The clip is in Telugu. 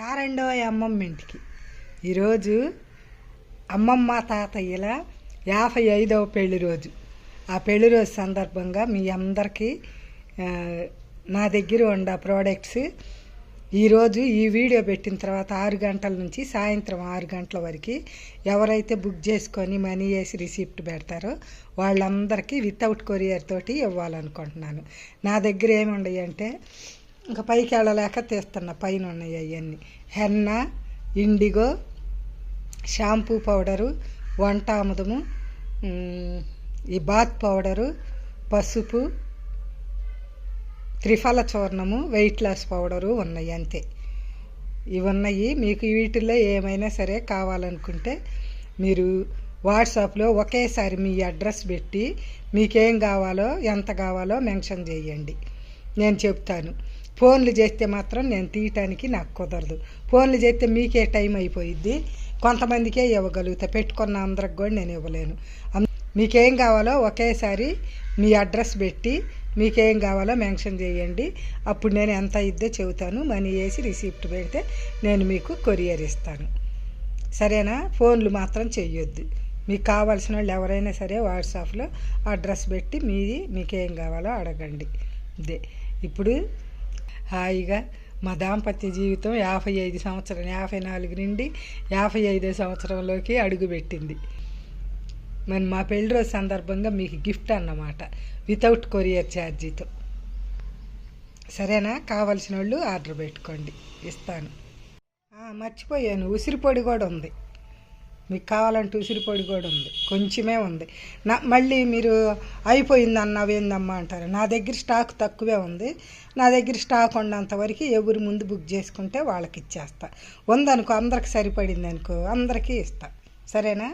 రారెండో అమ్మమ్మ ఇంటికి. ఈరోజు అమ్మమ్మ తాతయ్యల యాభై ఐదవ పెళ్ళి రోజు. ఆ పెళ్ళి రోజు సందర్భంగా మీ అందరికీ నా దగ్గర ఉన్న ప్రోడక్ట్స్ ఈరోజు ఈ వీడియో పెట్టిన తర్వాత ఆరు గంటల నుంచి సాయంత్రం ఆరు గంటల వరకు ఎవరైతే బుక్ చేసుకొని మనీ వేసి రిసిప్ట్ పెడతారో వాళ్ళందరికీ వితౌట్ కొరియర్ తోటి ఇవ్వాలనుకుంటున్నాను. నా దగ్గర ఏమి అంటే ఇంకా పైకి వెళ్ళలేక తీస్తున్నా పైన ఉన్నాయి అవన్నీ హెన్న ఇండిగో షాంపూ పౌడరు వంట ఆముదము ఈ బాత్ పౌడరు పసుపు త్రిఫల చూర్ణము వెయిట్ లాస్ పౌడరు ఉన్నాయి అంతే. ఇవి ఉన్నాయి. మీకు వీటిల్లో ఏమైనా సరే కావాలనుకుంటే మీరు వాట్సాప్లో ఒకేసారి మీ అడ్రస్ పెట్టి మీకేం కావాలో ఎంత కావాలో మెన్షన్ చేయండి. నేను చెప్తాను. ఫోన్లు చేస్తే మాత్రం నేను తీయటానికి నాకు కుదరదు. ఫోన్లు చేస్తే మీకే టైం అయిపోయిద్ది. కొంతమందికే ఇవ్వగలుగుతా. పెట్టుకున్న అందరికి కూడా నేను ఇవ్వలేను. మీకేం కావాలో ఒకేసారి మీ అడ్రస్ పెట్టి మీకేం కావాలో మెన్షన్ చేయండి. అప్పుడు నేను ఎంత ఇద్దో చెబుతాను. మనీ వేసి రిసిప్ట్ పెడితే నేను మీకు కొరియర్ ఇస్తాను. సరేనా? ఫోన్లు మాత్రం చెయ్యొద్దు. మీకు కావాల్సిన వాళ్ళు ఎవరైనా సరే వాట్సాప్లో అడ్రస్ పెట్టి మీది మీకేం కావాలో అడగండి. ఇదే. ఇప్పుడు హాయిగా మా దాంపత్య జీవితం యాభై ఐదు సంవత్సరం యాభై నాలుగు నుండి యాభై ఐదో సంవత్సరంలోకి అడుగుపెట్టింది మరి మా పెళ్ళి రోజు సందర్భంగా మీకు గిఫ్ట్ అన్నమాట. వితౌట్ కొరియర్ ఛార్జీతో. సరేనా? కావలసిన వాళ్ళు ఆర్డర్ పెట్టుకోండి. ఇస్తాను. మర్చిపోయాను. ఉసిరి పొడి కూడా ఉంది. మీకు కావాలంటే ఉసిరి పొడి కూడా ఉంది. కొంచెమే ఉంది. నా మళ్ళీ మీరు అయిపోయింది అన్నవేందమ్మా అంటారు. నా దగ్గర స్టాక్ తక్కువే ఉంది. నా దగ్గర స్టాక్ ఉన్నంత వరకు ఎవరు ముందు బుక్ చేసుకుంటే వాళ్ళకి ఇచ్చేస్తా. ఉందనుకో అందరికి సరిపడింది అనుకో అందరికీ ఇస్తా. సరేనా?